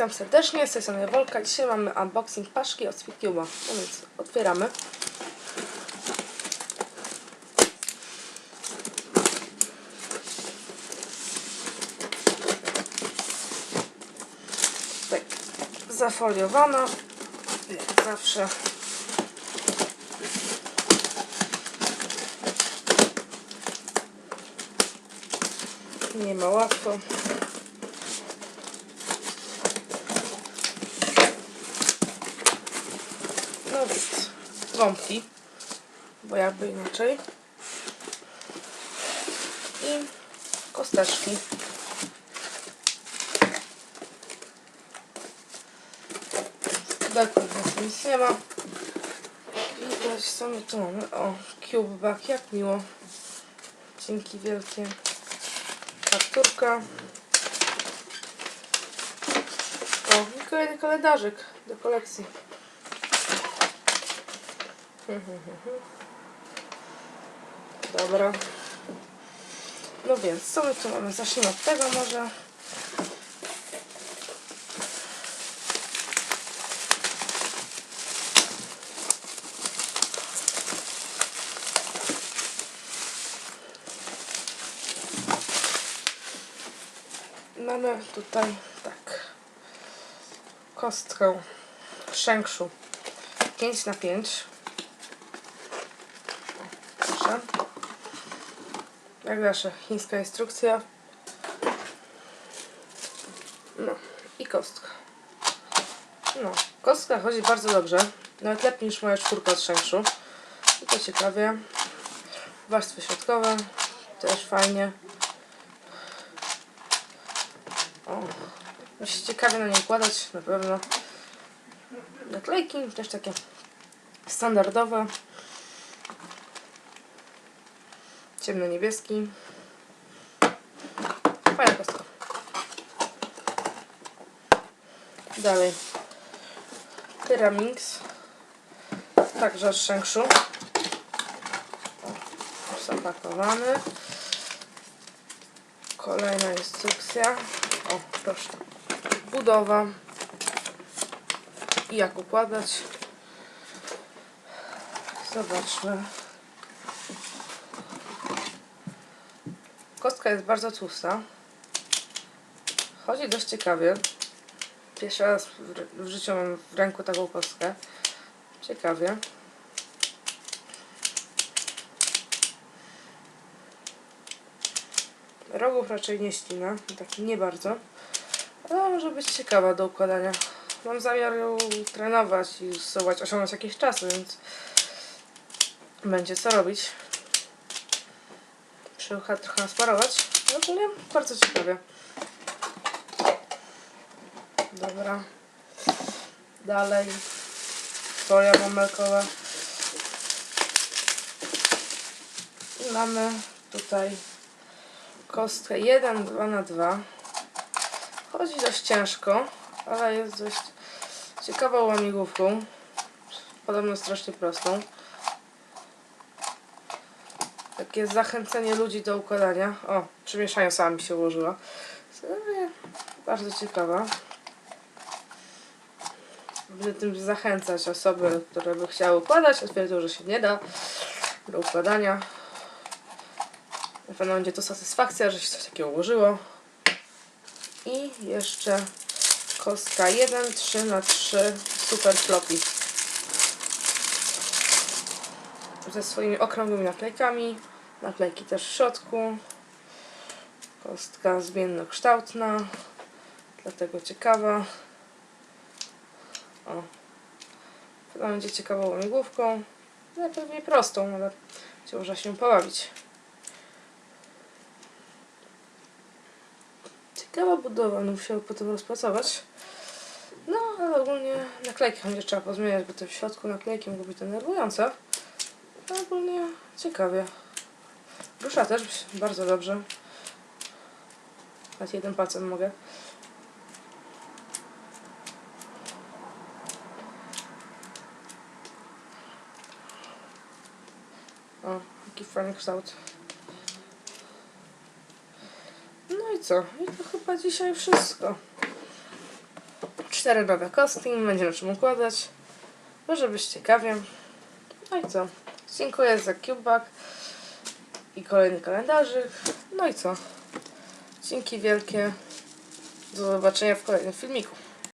witam serdecznie, z tej strony Wolka. Dzisiaj mamy unboxing paszki od Speedcube'a. No więc otwieramy. Tak, zafoliowana, jak zawsze. Nie ma łatwo. Więc gąbki, bo jakby inaczej. I kosteczki. Pudełku więc nic nie ma. I też co my tu mamy? O, cube bag, jak miło. Dzięki wielkie. Fakturka. O, i kolejny kalendarzyk do kolekcji. Dobra. No więc, co my tu mamy? Zacznijmy od tego może. Mamy tutaj tak kostkę szenkszu 5 na 5 Proszę. Jak zawsze, chińska instrukcja. No i kostka. No, kostka chodzi bardzo dobrze. Nawet lepiej niż moja czwórka od szengszu. I to ciekawie. Warstwy środkowe. Też fajnie. O, musi ciekawie na nie układać, na pewno. Naklejki też takie standardowe. Ciemno-niebieski. Fajna kostka. Dalej. Pyramix. Także z szenkszu. Zapakowany. Kolejna instrukcja. O, proszę. Budowa. I jak układać. Zobaczmy. Kostka jest bardzo tłusta. Chodzi dość ciekawie. Pierwszy raz w, w życiu mam w ręku taką kostkę. Ciekawie. Rogów raczej nie ścina, tak nie bardzo. Ale może być ciekawa do układania. Mam zamiar ją trenować i spróbować osiągnąć jakieś czasy, więc będzie co robić. Trochę nasmarować. No ogólnie bardzo ciekawie. Dobra. Dalej. Folia mamelkowa. I mamy tutaj kostkę 1, 2 na 2 Chodzi dość ciężko, ale jest dość ciekawą łamigłówką. Podobno strasznie prostą. Takie zachęcenie ludzi do układania. O, przy mieszaniu sama mi się ułożyła. Bardzo ciekawa. Będę tym zachęcać osoby, które by chciały układać, a twierdzą, że się nie da do układania. Na pewno będzie to satysfakcja, że się coś takiego ułożyło. I jeszcze kostka 1, 3 na 3 super floppy. Ze swoimi okrągłymi naklejkami. Naklejki też w środku. Kostka zmiennokształtna. Dlatego ciekawa. O. Chyba będzie ciekawą łamigłówką. No pewnie prostą, ale będzie można się pobawić. Ciekawa budowa, no musiał potem rozpracować. No, ale ogólnie naklejki będzie trzeba pozmieniać, bo te w środku naklejki mogą być denerwujące. Ale ogólnie ciekawie. Rusza też bardzo dobrze. Nawet jednym palcem mogę. O, jaki fajny kształt. No i co? I to chyba dzisiaj wszystko. cztery nowe kostki, będzie na czym układać. Może być ciekawie. No i co? Dziękuję za CubeBug i kolejny kalendarzyk. No i co? Dzięki wielkie. Do zobaczenia w kolejnym filmiku.